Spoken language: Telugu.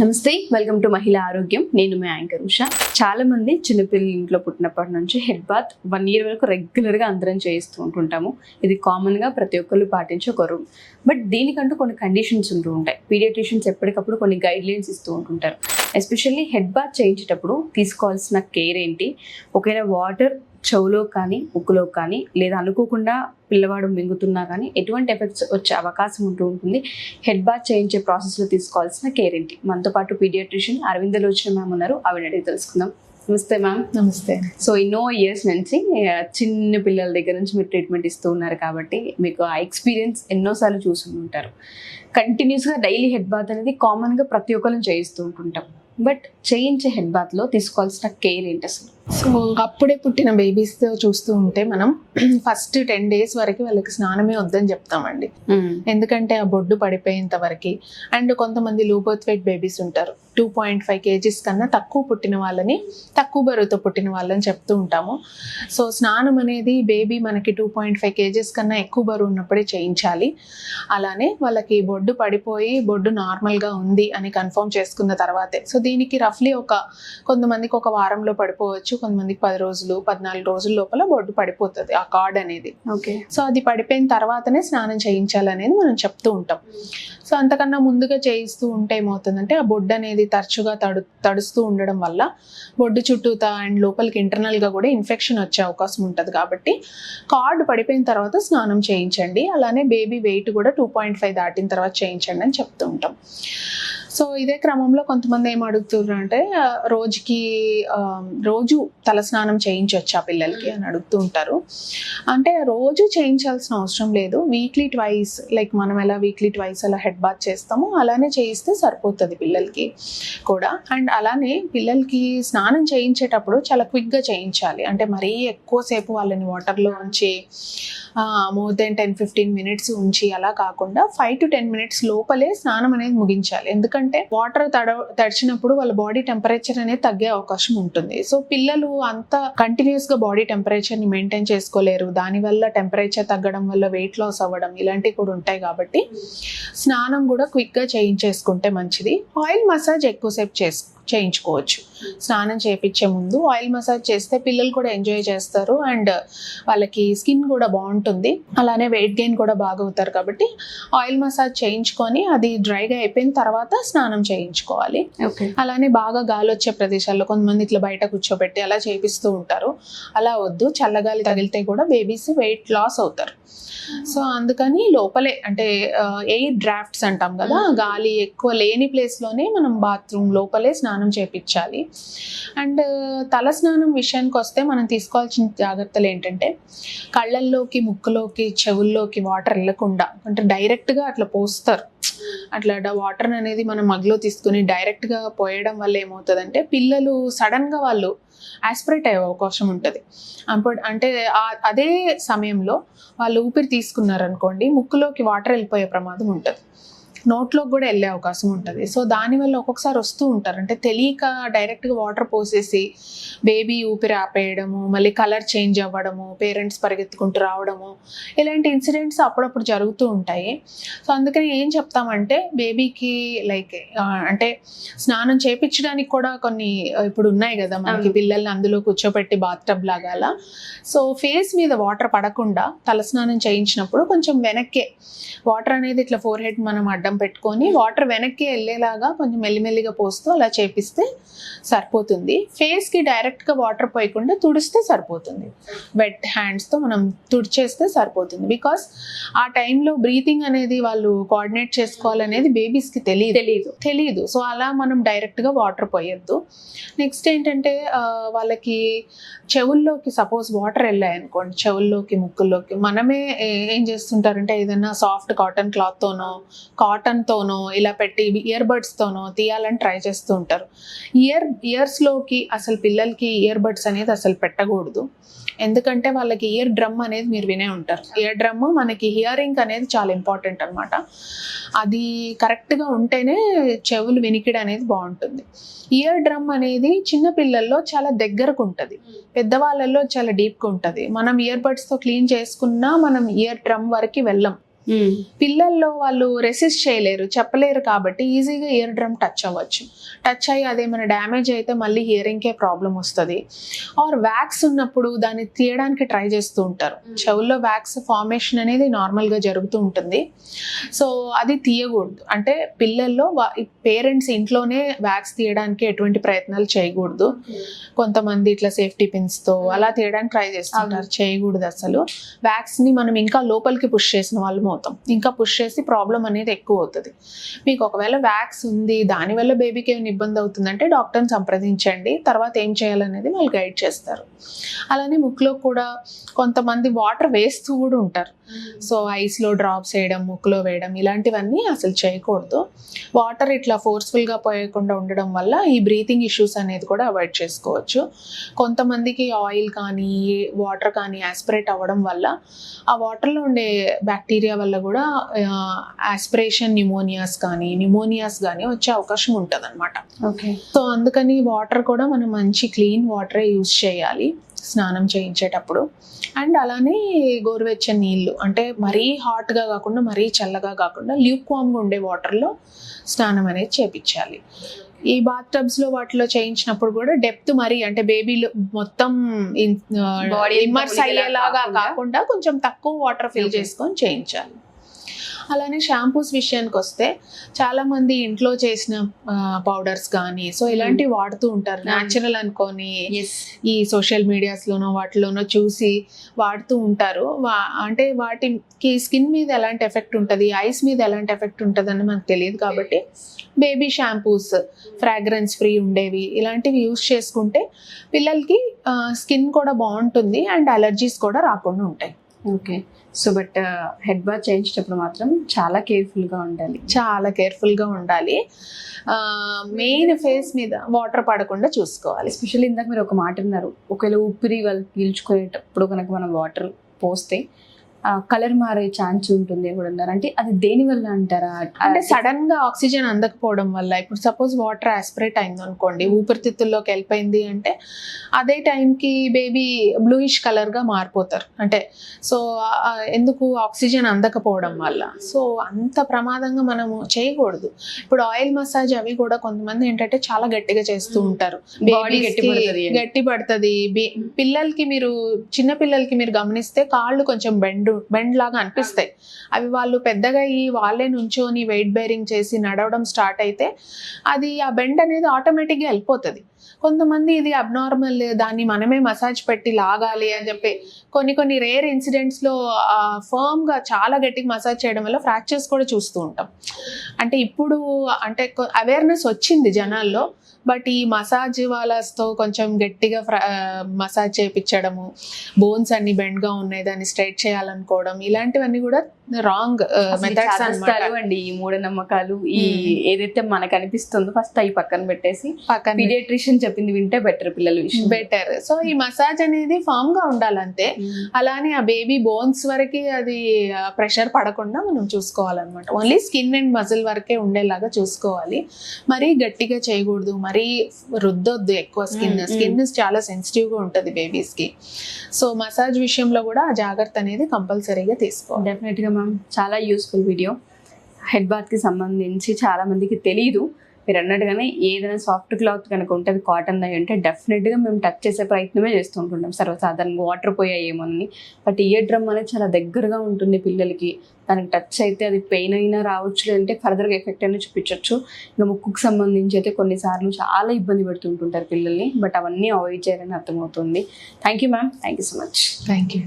నమస్తే వెల్కమ్ టు మహిళా ఆరోగ్యం. నేను మీ యాంకర్ ఉష. చాలా మంది చిన్నపిల్లల ఇంట్లో పుట్టినప్పటి నుంచి హెడ్ బాత్ వన్ ఇయర్ వరకు రెగ్యులర్గా అందరం చేయిస్తూ ఉంటుంటాము. ఇది కామన్గా ప్రతి ఒక్కరు పాటించే ఒక రూల్ బట్ దీనికంటూ కొన్ని కండిషన్స్ ఉంటూ ఉంటాయి. పీడియాట్రిషియన్స్ ఎప్పటికప్పుడు కొన్ని గైడ్ లైన్స్ ఇస్తూ ఉంటుంటారు. ఎస్పెషల్లీ హెడ్ బాత్ చేయించేటప్పుడు తీసుకోవాల్సిన కేర్ ఏంటి? ఒకవేళ వాటర్ చెవులో కానీ ముక్కులో కానీ లేదా అనుకోకుండా పిల్లవాడు మింగుతున్నా కానీ ఎటువంటి ఎఫెక్ట్స్ వచ్చే అవకాశం ఉంటూ ఉంటుంది. హెడ్ బాత్ చేయించే ప్రాసెస్లో తీసుకోవాల్సిన కేర్ ఏంటి? మనతో పాటు పీడియాట్రిషియన్ అరవిందలోచన మ్యామ్ ఉన్నారు. ఆవిడ అడిగి తెలుసుకుందాం. నమస్తే మ్యామ్. నమస్తే. సో ఎన్నో ఇయర్స్ నుంచి చిన్న పిల్లల దగ్గర నుంచి మీరు ట్రీట్మెంట్ ఇస్తూ ఉన్నారు కాబట్టి మీకు ఆ ఎక్స్పీరియన్స్ ఎన్నోసార్లు చూసి ఉంటారు. కంటిన్యూస్గా డైలీ హెడ్ బాత్ అనేది కామన్గా ప్రతి ఒక్కరిని చేయిస్తూ ఉంటుంటాం. బట్ చేయించే హెడ్ బాత్లో తీసుకోవాల్సిన కేర్ ఏంటి అసలు? సో అప్పుడే పుట్టిన బేబీస్ చూస్తూ ఉంటే మనం ఫస్ట్ టెన్ డేస్ వరకు వాళ్ళకి స్నానమే వద్దని చెప్తామండి. ఎందుకంటే ఆ బొడ్డు పడిపోయేంత వరకు. అండ్ కొంతమంది లో బర్త్ వెయిట్ బేబీస్ ఉంటారు. టూ పాయింట్ ఫైవ్ కేజీస్ కన్నా తక్కువ పుట్టిన వాళ్ళని తక్కువ బరువుతో పుట్టిన వాళ్ళని చెప్తూ ఉంటాము. సో స్నానం అనేది బేబీ మనకి టూ పాయింట్ ఫైవ్ కేజీస్ కన్నా ఎక్కువ బరువు ఉన్నప్పుడే చేయించాలి. అలానే వాళ్ళకి బొడ్డు పడిపోయి బొడ్డు నార్మల్గా ఉంది అని కన్ఫర్మ్ చేసుకున్న తర్వాతే. సో దీనికి రఫ్లీ ఒక కొంతమందికి ఒక వారంలో పడిపోవచ్చు. కొంతమందికి పది రోజులు పద్నాలుగు రోజుల లోపల బొడ్డు పడిపోతుంది ఆ కార్డ్ అనేది. ఓకే. సో అది పడిపోయిన తర్వాతనే స్నానం చేయించాలనేది మనం చెప్తూ ఉంటాం. సో అంతకన్నా ముందుగా చేయిస్తూ ఉంటే ఏమవుతుందంటే ఆ బొడ్డు అనేది తరచుగా తడు తడుస్తూ ఉండడం వల్ల బొడ్డు చుట్టూతా అండ్ లోపలికి ఇంటర్నల్గా కూడా ఇన్ఫెక్షన్ వచ్చే అవకాశం ఉంటుంది కాబట్టి కార్డ్ పడిపోయిన తర్వాత స్నానం చేయించండి. అలానే బేబీ వెయిట్ కూడా టూ పాయింట్ ఫైవ్ దాటిన తర్వాత చేయించండి అని చెప్తూ ఉంటాం. సో ఇదే క్రమంలో కొంతమంది ఏం అడుగుతున్నారు అంటే రోజుకి రోజు తలస్నానం చేయించవచ్చు ఆ పిల్లలకి అని అడుగుతూ ఉంటారు. అంటే రోజు చేయించాల్సిన అవసరం లేదు. వీక్లీ ట్వైస్ లైక్ మనం ఎలా వీక్లీ ట్వైస్ అలా హెడ్ బాత్ చేస్తామో అలానే చేయిస్తే సరిపోతుంది పిల్లలకి కూడా. అండ్ అలానే పిల్లలకి స్నానం చేయించేటప్పుడు చాలా క్విక్గా చేయించాలి. అంటే మరీ ఎక్కువసేపు వాళ్ళని వాటర్లో ఉంచి more than ten fifteen minutes ఉంచి అలా కాకుండా ఫైవ్ టు టెన్ మినిట్స్ లోపలే స్నానం అనేది ముగించాలి. ఎందుకంటే వాటర్ తడ తడిచినప్పుడు వాళ్ళ బాడీ టెంపరేచర్ అనేది తగ్గే అవకాశం ఉంటుంది. సో పిల్లలు అంత కంటిన్యూస్గా బాడీ టెంపరేచర్ని మెయింటైన్ చేసుకోలేరు. దానివల్ల టెంపరేచర్ తగ్గడం వల్ల వెయిట్ లాస్ అవ్వడం ఇలాంటివి కూడా ఉంటాయి కాబట్టి స్నానం కూడా క్విక్గా చేయించేసుకుంటే మంచిది. ఆయిల్ మసాజ్ ఎక్కువసేపు చేసుకో చేయించుకోవచ్చు. స్నానం చేయించే ముందు ఆయిల్ మసాజ్ చేస్తే పిల్లలు కూడా ఎంజాయ్ చేస్తారు అండ్ వాళ్ళకి స్కిన్ కూడా బాగుంటుంది. అలానే వెయిట్ గెయిన్ కూడా బాగా అవుతారు కాబట్టి ఆయిల్ మసాజ్ చేయించుకొని అది డ్రైగా అయిపోయిన తర్వాత స్నానం చేయించుకోవాలి. అలానే బాగా గాలి వచ్చే ప్రదేశాల్లో కొంతమంది ఇట్లా బయట కూర్చోబెట్టి అలా చేపిస్తూ ఉంటారు. అలా వద్దు చల్లగాలి తగిలితే కూడా బేబీస్ వెయిట్ లాస్ అవుతారు. సో అందుకని లోపలే అంటే ఎయిర్ డ్రాఫ్ట్స్ అంటాం కదా గాలి ఎక్కువ లేని ప్లేస్లోనే మనం బాత్రూమ్ లోపలే స్నానం చేపించాలి. అండ్ తల స్నానం విషయానికి వస్తే మనం తీసుకోవాల్సిన జాగ్రత్తలు ఏంటంటే కళ్ళల్లోకి ముక్కులోకి చెవుల్లోకి వాటర్ వెళ్ళకుండా అంటే డైరెక్ట్గా అట్లా పోస్తారు. అట్లా వాటర్ అనేది మనం మగ్లో తీసుకుని డైరెక్ట్గా పోయడం వల్ల ఏమవుతుందంటే పిల్లలు సడన్గా వాళ్ళు ఆస్పిరేట్ అయ్యే అవకాశం ఉంటుంది. అప్పుడు అంటే అదే సమయంలో వాళ్ళు ఊపిరి తీసుకున్నారనుకోండి ముక్కులోకి వాటర్ వెళ్ళిపోయే ప్రమాదం ఉంటుంది. నోట్లోకి కూడా వెళ్ళే అవకాశం ఉంటుంది. సో దానివల్ల ఒక్కొక్కసారి వస్తూ ఉంటారు. అంటే తెలియక డైరెక్ట్గా వాటర్ పోసేసి బేబీ ఊపిరి ఆపేయడము మళ్ళీ కలర్ చేంజ్ అవ్వడము పేరెంట్స్ పరిగెత్తుకుంటూ రావడము ఇలాంటి ఇన్సిడెంట్స్ అప్పుడప్పుడు జరుగుతూ ఉంటాయి. సో అందుకని ఏం చెప్తామంటే బేబీకి లైక్ అంటే స్నానం చేపించడానికి కూడా కొన్ని ఇప్పుడు ఉన్నాయి కదా మనకి. పిల్లల్ని అందులో కూర్చోబెట్టి బాత్ టబ్ లాగా అలా సో ఫేస్ మీద వాటర్ పడకుండా తలస్నానం చేయించినప్పుడు కొంచెం వెనక్కే వాటర్ అనేది ఇట్లా ఫోర్ హెడ్ మనం అడ్డం పెట్టుకొని వాటర్ వెనక్కి వెళ్ళేలాగా కొంచెం మెల్లిమెల్లిగా పోస్తూ అలా చేపిస్తే సరిపోతుంది. ఫేస్కి డైరెక్ట్గా వాటర్ పోయకుండా తుడిస్తే సరిపోతుంది. వెట్ హ్యాండ్స్తో మనం తుడిచేస్తే సరిపోతుంది. బికాస్ ఆ టైంలో బ్రీతింగ్ అనేది వాళ్ళు కోఆర్డినేట్ చేసుకోవాలనేది బేబీస్కి తెలియదు తెలీదు. తెలియదు సో అలా మనం డైరెక్ట్గా వాటర్ పోయొద్దు. నెక్స్ట్ ఏంటంటే వాళ్ళకి చెవుల్లోకి సపోజ్ వాటర్ వెళ్ళాయి అనుకోండి చెవుల్లోకి ముక్కుల్లోకి మనమే ఏ- చేస్తుంటారంటే ఏదైనా సాఫ్ట్ కాటన్ క్లాత్తోనో కాటన్తోనో ఇలా పెట్టి ఇయర్ బడ్స్తోనో తీయాలని ట్రై చేస్తూ ఉంటారు. ఇయర్ ఇయర్స్లోకి అసలు పిల్లలకి ఇయర్ బడ్స్ అనేది అసలు పెట్టకూడదు. ఎందుకంటే వాళ్ళకి ఇయర్ డ్రమ్ అనేది మీరు వినే ఉంటారు. ఇయర్ డ్రమ్ మనకి హియరింగ్ అనేది చాలా ఇంపార్టెంట్ అనమాట అది కరెక్ట్గా ఉంటేనే చెవులు వినికిడి అనేది బాగుంటుంది. ఇయర్ డ్రమ్ అనేది చిన్న పిల్లల్లో చాలా దగ్గరకు ఉంటుంది. పెద్దవాళ్ళల్లో చాలా డీప్గా ఉంటుంది. మనం ఇయర్ బడ్స్తో క్లీన్ చేసుకున్నా మనం ఇయర్ డ్రమ్ వరకు వెళ్ళం. పిల్లల్లో వాళ్ళు రెసిస్ట్ చేయలేరు చెప్పలేరు కాబట్టి ఈజీగా ఇయర్ డ్రమ్ టచ్ అవ్వచ్చు. టచ్ అయ్యి అదేమైనా డ్యామేజ్ అయితే మళ్ళీ హియరింగ్కే ప్రాబ్లం వస్తుంది. ఆర్ వ్యాక్స్ ఉన్నప్పుడు దాన్ని తీయడానికి ట్రై చేస్తూ ఉంటారు. చెవుల్లో వ్యాక్స్ ఫార్మేషన్ అనేది నార్మల్గా జరుగుతూ ఉంటుంది. సో అది తీయకూడదు. అంటే పిల్లల్లో పేరెంట్స్ ఇంట్లోనే వ్యాక్స్ తీయడానికి ఎటువంటి ప్రయత్నాలు చేయకూడదు. కొంతమంది ఇట్లా సేఫ్టీ పిన్స్తో అలా తీయడానికి ట్రై చేస్తుంటారు. చేయకూడదు అసలు. వ్యాక్స్ని మనం ఇంకా లోపలికి పుష్ చేసిన వాళ్ళం అవుతాం ఇంకా పుష్ చేసి ప్రాబ్లం అనేది ఎక్కువ అవుతుంది. మీకు ఒకవేళ వ్యాక్స్ ఉంది దానివల్ల బేబీకి ఏమైనా ఇబ్బంది అవుతుందంటే డాక్టర్ని సంప్రదించండి. తర్వాత ఏం చేయాలనేది వాళ్ళు గైడ్ చేస్తారు. అలానే ముక్కులో కూడా కొంతమంది వాటర్ వేస్తూ కూడా ఉంటారు. సో ఐస్లో డ్రాప్స్ వేయడం ముక్కులో వేయడం ఇలాంటివన్నీ అసలు చేయకూడదు. వాటర్ ఇట్లా ఫోర్స్ఫుల్గా పోయకుండా ఉండడం వల్ల ఈ బ్రీతింగ్ ఇష్యూస్ అనేది కూడా అవాయిడ్ చేసుకోవచ్చు. కొంతమందికి ఆయిల్ కానీ వాటర్ కానీ యాస్పిరేట్ అవ్వడం వల్ల ఆ వాటర్లో ఉండే బ్యాక్టీరియా వల్ల కూడా ఆస్పిరేషన్ న్యూమోనియాస్ కానీ న్యూమోనియాస్ కానీ వచ్చే అవకాశం ఉంటుంది అనమాట ఓకే. సో అందుకని వాటర్ కూడా మనం మంచి క్లీన్ వాటరే యూస్ చేయాలి. స్నానం చేయించేటప్పుడు. అండ్ అలానే గోరువెచ్చని నీళ్ళు అంటే మరీ హాట్గా కాకుండా మరీ చల్లగా కాకుండా ల్యూక్వామ్గా ఉండే వాటర్లో స్నానం అనేది చేపించాలి. ఈ బాత్ టబ్స్లో వాటిలో చేయించినప్పుడు కూడా డెప్త్ మరీ అంటే బేబీలు మొత్తం ఇమ్మర్స్ అంతా అయ్యేలాగా కాకుండా- కొంచెం తక్కువ వాటర్ ఫిల్. చేసుకొని చేయించాలి. అలానే షాంపూస్ విషయానికి వస్తే చాలా మంది ఇంట్లో చేసిన పౌడర్స్ కానీ సో ఇలాంటివి వాడుతూ ఉంటారు. న్యాచురల్ అనుకొని ఎస్ ఈ సోషల్ మీడియాస్లోనో వాటిలోనో చూసి వాడుతూ ఉంటారు. వా- అంటే వాటికి స్కిన్ మీద ఎలాంటి ఎఫెక్ట్ ఉంటుంది? ఐస్ మీద ఎలాంటి ఎఫెక్ట్ ఉంటుంది అని మనకు తెలియదు కాబట్టి బేబీ షాంపూస్ ఫ్రాగ్రెన్స్ ఫ్రీ ఉండేవి ఇలాంటివి యూస్ చేసుకుంటే పిల్లలకి స్కిన్ కూడా బాగుంటుంది. అండ్ అలర్జీస్ కూడా రాకుండా ఉంటాయి. Okay. So but head bath చేయించేటప్పుడు మాత్రం చాలా కేర్ఫుల్గా ఉండాలి. చాలా కేర్ఫుల్గా ఉండాలి. మెయిన్ ఫేస్ మీద వాటర్ పడకుండా చూసుకోవాలి. ఎస్పెషల్లీ ఇందాక మీరు ఒక మాట అన్నారు. ఒకవేళ ఊపిరి వాళ్ళు పీల్చుకునేటప్పుడు కనుక మనం వాటర్ పోస్తే కలర్ మారే ఛాన్స్ ఉంటుంది కూడా అన్నారు. అంటే అది దేని వల్ల అంటారా? అంటే సడన్గా ఆక్సిజన్ అందకపోవడం వల్ల ఇప్పుడు సపోజ్ వాటర్ ఆస్పిరేట్ అయింది అనుకోండి ఊపిరితిత్తుల్లోకి వెళ్ళిపోయింది అంటే అదే టైంకి బేబీ బ్లూయిష్ కలర్గా మారిపోతారు. అంటే సో ఎందుకు ఆక్సిజన్ అందకపోవడం వల్ల? సో అంత ప్రమాదంగా మనము చేయకూడదు. ఇప్పుడు ఆయిల్ మసాజ్ అవి కూడా కొంతమంది ఏంటంటే చాలా గట్టిగా చేస్తూ ఉంటారు. గట్టి పడుతుంది పిల్లలకి మీరు చిన్న పిల్లలకి మీరు గమనిస్తే కాళ్ళు కొంచెం బెండ్ బెండ్ లాగా అనిపిస్తాయి. అవి వాళ్ళు పెద్దగా అయ్యి వాళ్ళే నుంచొని వెయిట్ బేరింగ్ చేసి నడవడం స్టార్ట్ అయితే అది ఆ బెండ్ అనేది ఆటోమేటిక్గా వెళ్ళిపోతుంది. కొంతమంది ఇది అబ్నార్మల్ దాన్ని మనమే మసాజ్ పెట్టి లాగాలి అని చెప్పి కొన్ని కొన్ని రేర్ ఇన్సిడెంట్స్లో ఫర్మ్గా చాలా గట్టిగా మసాజ్ చేయడం వల్ల ఫ్రాక్చర్స్ కూడా చూస్తూ ఉంటాం. అంటే ఇప్పుడు అంటే అవేర్నెస్ వచ్చింది జనాల్లో బట్ ఈ మసాజ్ వాళ్ళతో కొంచెం గట్టిగా మసాజ్ చేయించడము బోన్స్ అన్ని బెండ్గా ఉన్నాయి దాన్ని స్ట్రైట్ చేయాలనుకోవడం ఇలాంటివన్నీ కూడా రాంగ్ మెథడ్స్ మెథడ్స్ అండి ఈ మూఢనమ్మకాలు ఈ. ఏదైతే మనకు అనిపిస్తుందో ఫస్ట్ అవి పక్కన పెట్టేసి పక్కన పీడియాట్రిషియన్ చెప్పింది వింటే బెటర్ పిల్లల విషయం. బెటర్ సో ఈ మసాజ్ అనేది ఫామ్గా ఉండాలంతే అలానే ఆ బేబీ బోన్స్ వరకు అది ప్రెషర్ పడకుండా మనం చూసుకోవాలన్నమాట. ఓన్లీ స్కిన్ అండ్ మజిల్ వరకే ఉండేలాగా చూసుకోవాలి. మరీ గట్టిగా చేయకూడదు మరీ రుద్దొద్దు ఎక్కువ స్కిన్. స్కిన్ చాలా సెన్సిటివ్గా ఉంటుంది బేబీస్కి సో మసాజ్ విషయంలో కూడా ఆ జాగ్రత్త అనేది కంపల్సరీగా తీసుకోవాలి. డెఫినెట్గా మ్యామ్ చాలా యూస్ఫుల్ వీడియో హెడ్ బాత్కి సంబంధించి చాలామందికి తెలియదు మీరు అన్నట్టుగానే ఏదైనా సాఫ్ట్ క్లాత్ కనుక ఉంటుంది కాటన్ అయి ఉంటే డెఫినెట్గా మేము టచ్ చేసే ప్రయత్నమే చేస్తూ ఉంటుంటాం. సర్వసాధారణంగా వాటర్ పోయాయేమోనని బట్ ఇయర్ డ్రమ్ అనేది చాలా దగ్గరగా ఉంటుంది పిల్లలకి. దానికి టచ్ అయితే అది పెయిన్ అయినా రావచ్చు లేదంటే ఫర్దర్గా ఎఫెక్ట్ అయినా చూపించవచ్చు ఇంకా ముక్కుకు సంబంధించి అయితే కొన్నిసార్లు చాలా ఇబ్బంది పెడుతుంటుంటారు పిల్లల్ని. బట్ అవన్నీ అవాయిడ్ చేయాలని అర్థమవుతుంది. Thank you ma'am thank you so much thank you